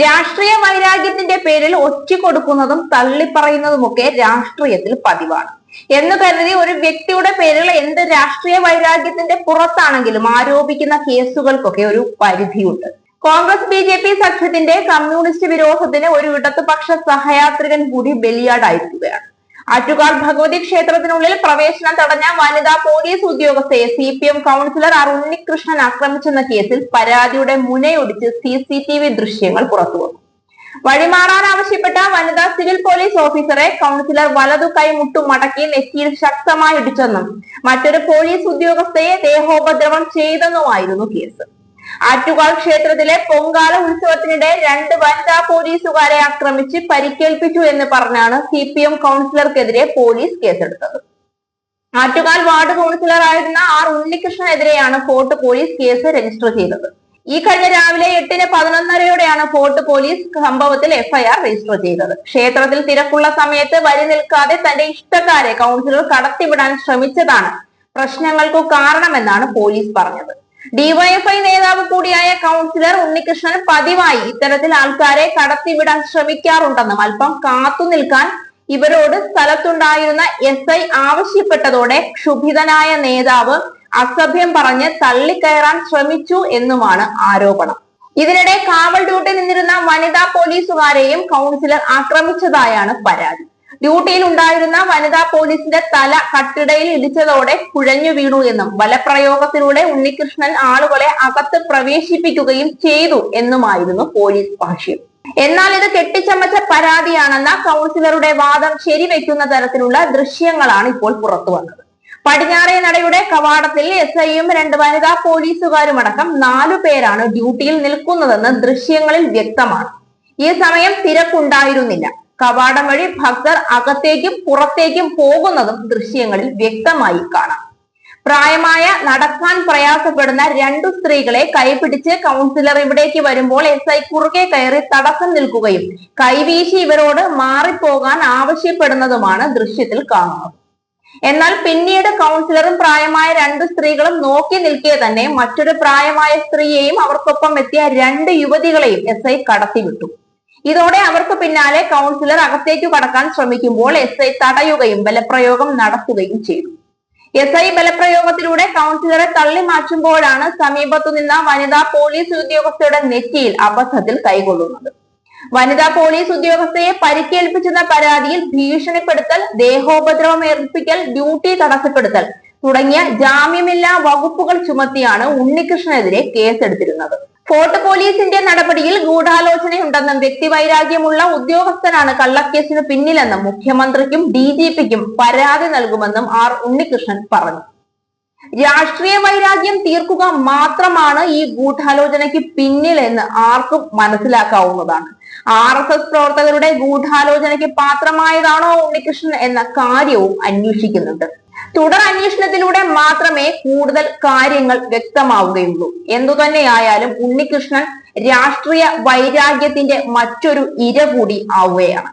രാഷ്ട്രീയ വൈരാഗ്യത്തിന്റെ പേരിൽ ഒറ്റിക്കൊടുക്കുന്നതും തള്ളിപ്പറയുന്നതുമൊക്കെ രാഷ്ട്രീയത്തിൽ പതിവാണ്. എന്ന് കരുതി ഒരു വ്യക്തിയുടെ പേരിൽ എന്ത് രാഷ്ട്രീയ വൈരാഗ്യത്തിന്റെ പുറത്താണെങ്കിലും ആരോപിക്കുന്ന കേസുകൾക്കൊക്കെ ഒരു പരിധിയുണ്ട്. കോൺഗ്രസ് ബി ജെ പി സഖ്യത്തിന്റെ കമ്മ്യൂണിസ്റ്റ് വിരോധത്തിന് ഒരു ഇടതുപക്ഷ സഹയാത്രികൻ കൂടി ബലിയാടായിരിക്കുകയാണ്. ആറ്റുകാൽ ഭഗവതി ക്ഷേത്രത്തിനുള്ളിൽ പ്രവേശനം തടഞ്ഞ വനിതാ police ഉദ്യോഗസ്ഥയെ C P M councillor R Unnikrishnan ആക്രമിച്ചെന്ന കേസിൽ പരാതിയുടെ മുനയൊടിച്ച് സി സി ടി വി ദൃശ്യങ്ങൾ പുറത്തുവന്നു വഴിമാറാൻ ആവശ്യപ്പെട്ട വനിതാ സിവിൽ പോലീസ് ഓഫീസറെ കൗൺസിലർ വലതു കൈ മുട്ടും മടക്കി നെറ്റിയിൽ ശക്തമായി ഇടിച്ചെന്നും മറ്റൊരു പോലീസ് ഉദ്യോഗസ്ഥയെ ദേഹോപദ്രവം ചെയ്തെന്നുമായിരുന്നു കേസ്. ആറ്റുകാൽ ക്ഷേത്രത്തിലെ പൊങ്കാല ഉത്സവത്തിനിടെ രണ്ട് വനിതാ പോലീസുകാരെ ആക്രമിച്ച് പരിക്കേൽപ്പിച്ചു എന്ന് പറഞ്ഞാണ് സി പി എം കൗൺസിലർക്കെതിരെ പോലീസ് കേസെടുത്തത്. ആറ്റുകാൽ വാർഡ് കൗൺസിലർ ആയിരുന്ന ആർ ഉണ്ണികൃഷ്ണനെതിരെയാണ് ഫോർട്ട് പോലീസ് കേസ് രജിസ്റ്റർ ചെയ്തത്. ഈ കഴിഞ്ഞ രാവിലെ എട്ടിന് പതിനൊന്നരയോടെയാണ് ഫോർട്ട് പോലീസ് സംഭവത്തിൽ എഫ്ഐആർ രജിസ്റ്റർ ചെയ്തത്. ക്ഷേത്രത്തിൽ തിരക്കുള്ള സമയത്ത് വരി നിൽക്കാതെ തന്റെ ഇഷ്ടക്കാരെ കൗൺസിലർ കടത്തിവിടാൻ ശ്രമിച്ചതാണ് പ്രശ്നങ്ങൾക്കു കാരണമെന്നാണ് പോലീസ് പറഞ്ഞത്. ഡിവൈഎഫ്ഐ നേതാവ് കൂടിയായ കൗൺസിലർ ഉണ്ണികൃഷ്ണൻ പതിവായി ഇത്തരത്തിൽ ആൾക്കാരെ കടത്തിവിടാൻ ശ്രമിക്കാറുണ്ടെന്നും അല്പം കാത്തു നിൽക്കാൻ ഇവരോട് സ്ഥലത്തുണ്ടായിരുന്ന എസ് ഐ ആവശ്യപ്പെട്ടതോടെ ക്ഷുഭിതനായ നേതാവ് അസഭ്യം പറഞ്ഞ് തള്ളിക്കയറാൻ ശ്രമിച്ചു എന്നുമാണ് ആരോപണം. ഇതിനിടെ കാവൽ ഡ്യൂട്ടി നിന്നിരുന്ന വനിതാ പോലീസുകാരെയും കൗൺസിലർ ആക്രമിച്ചതായാണ് പരാതി. ഡ്യൂട്ടിയിൽ ഉണ്ടായിരുന്ന വനിതാ പോലീസിന്റെ തല കട്ടിടയിൽ ഇടിച്ചതോടെ കുഴഞ്ഞു വീണു എന്നും ബലപ്രയോഗത്തിലൂടെ ഉണ്ണികൃഷ്ണൻ ആളുകളെ അകത്ത് പ്രവേശിപ്പിക്കുകയും ചെയ്തു എന്നുമായിരുന്നു പോലീസ് ഭാഷ്യം. എന്നാൽ ഇത് കെട്ടിച്ചമച്ച പരാതിയാണെന്ന കൗൺസിലറുടെ വാദം ശരിവെക്കുന്ന തരത്തിലുള്ള ദൃശ്യങ്ങളാണ് ഇപ്പോൾ പുറത്തു വന്നത്. പടിഞ്ഞാറേ നടയുടെ കവാടത്തിൽ എസ് ഐയും രണ്ട് വനിതാ പോലീസുകാരും അടക്കം നാലു പേരാണ് ഡ്യൂട്ടിയിൽ നിൽക്കുന്നതെന്ന് ദൃശ്യങ്ങളിൽ വ്യക്തമാണ്. ഈ സമയം തിരക്കുണ്ടായിരുന്നില്ല. കവാടം വഴി ഭക്തർ അകത്തേക്കും പുറത്തേക്കും പോകുന്നതും ദൃശ്യങ്ങളിൽ വ്യക്തമായി കാണാം. പ്രായമായ നടക്കാൻ പ്രയാസപ്പെടുന്ന രണ്ടു സ്ത്രീകളെ കൈപിടിച്ച് കൗൺസിലർ ഇവിടേക്ക് വരുമ്പോൾ എസ് ഐ കുറുകെ കയറി തടസ്സം നിൽക്കുകയും കൈവീശി ഇവരോട് മാറിപ്പോകാൻ ആവശ്യപ്പെടുന്നതുമാണ് ദൃശ്യത്തിൽ കാണുന്നത്. എന്നാൽ പിന്നീട് കൗൺസിലറും പ്രായമായ രണ്ട് സ്ത്രീകളും നോക്കി നിൽക്കെ തന്നെ മറ്റൊരു പ്രായമായ സ്ത്രീയെയും അവർക്കൊപ്പം എത്തിയ രണ്ട് യുവതികളെയും എസ് ഐ കടത്തിവിട്ടു. ഇതോടെ അവർക്ക് പിന്നാലെ കൗൺസിലർ അകത്തേക്കു കടക്കാൻ ശ്രമിക്കുമ്പോൾ എസ് ഐ തടയുകയും ബലപ്രയോഗം നടത്തുകയും ചെയ്തു. എസ് ഐ ബലപ്രയോഗത്തിലൂടെ കൗൺസിലറെ തള്ളി മാറ്റുമ്പോഴാണ് സമീപത്തു നിന്ന വനിതാ പോലീസ് ഉദ്യോഗസ്ഥയുടെ നെറ്റിയിൽ അബദ്ധത്തിൽ കൈകൊള്ളുന്നത്. വനിതാ പോലീസ് ഉദ്യോഗസ്ഥയെ പരിക്കേൽപ്പിച്ചെന്ന പരാതിയിൽ ഭീഷണിപ്പെടുത്തൽ ദേഹോപദ്രവം ഏൽപ്പിക്കൽ ഡ്യൂട്ടി തടസ്സപ്പെടുത്തൽ തുടങ്ങിയ ജാമ്യമില്ലാ വകുപ്പുകൾ ചുമത്തിയാണ് ഉണ്ണികൃഷ്ണനെതിരെ കേസെടുത്തിരുന്നത്. ഫോർട്ട് പോലീസിന്റെ നടപടിയിൽ ഗൂഢാലോചനയുണ്ടെന്നും വ്യക്തിവൈരാഗ്യമുള്ള ഉദ്യോഗസ്ഥനാണ് കള്ളക്കേസിന് പിന്നിലെന്നും മുഖ്യമന്ത്രിക്കും ഡി ജി പിക്കും പരാതി നൽകുമെന്നും ആർ ഉണ്ണികൃഷ്ണൻ പറഞ്ഞു. രാഷ്ട്രീയ വൈരാഗ്യം തീർക്കുക മാത്രമാണ് ഈ ഗൂഢാലോചനയ്ക്ക് പിന്നിലെന്ന് ആർക്കും മനസ്സിലാക്കാവുന്നതാണ്. ആർ എസ് എസ് പ്രവർത്തകരുടെ ഗൂഢാലോചനയ്ക്ക് പാത്രമായതാണോ ഉണ്ണികൃഷ്ണൻ എന്ന കാര്യവും അന്വേഷിക്കുന്നുണ്ട്. തുടർ അന്വേഷണത്തിലൂടെ മാത്രമേ കൂടുതൽ കാര്യങ്ങൾ വ്യക്തമാവുകയുള്ളൂ. എന്തുതന്നെയായാലും ഉണ്ണികൃഷ്ണൻ രാഷ്ട്രീയ വൈരാഗ്യത്തിന്റെ മറ്റൊരു ഇര കൂടി ആവുകയാണ്.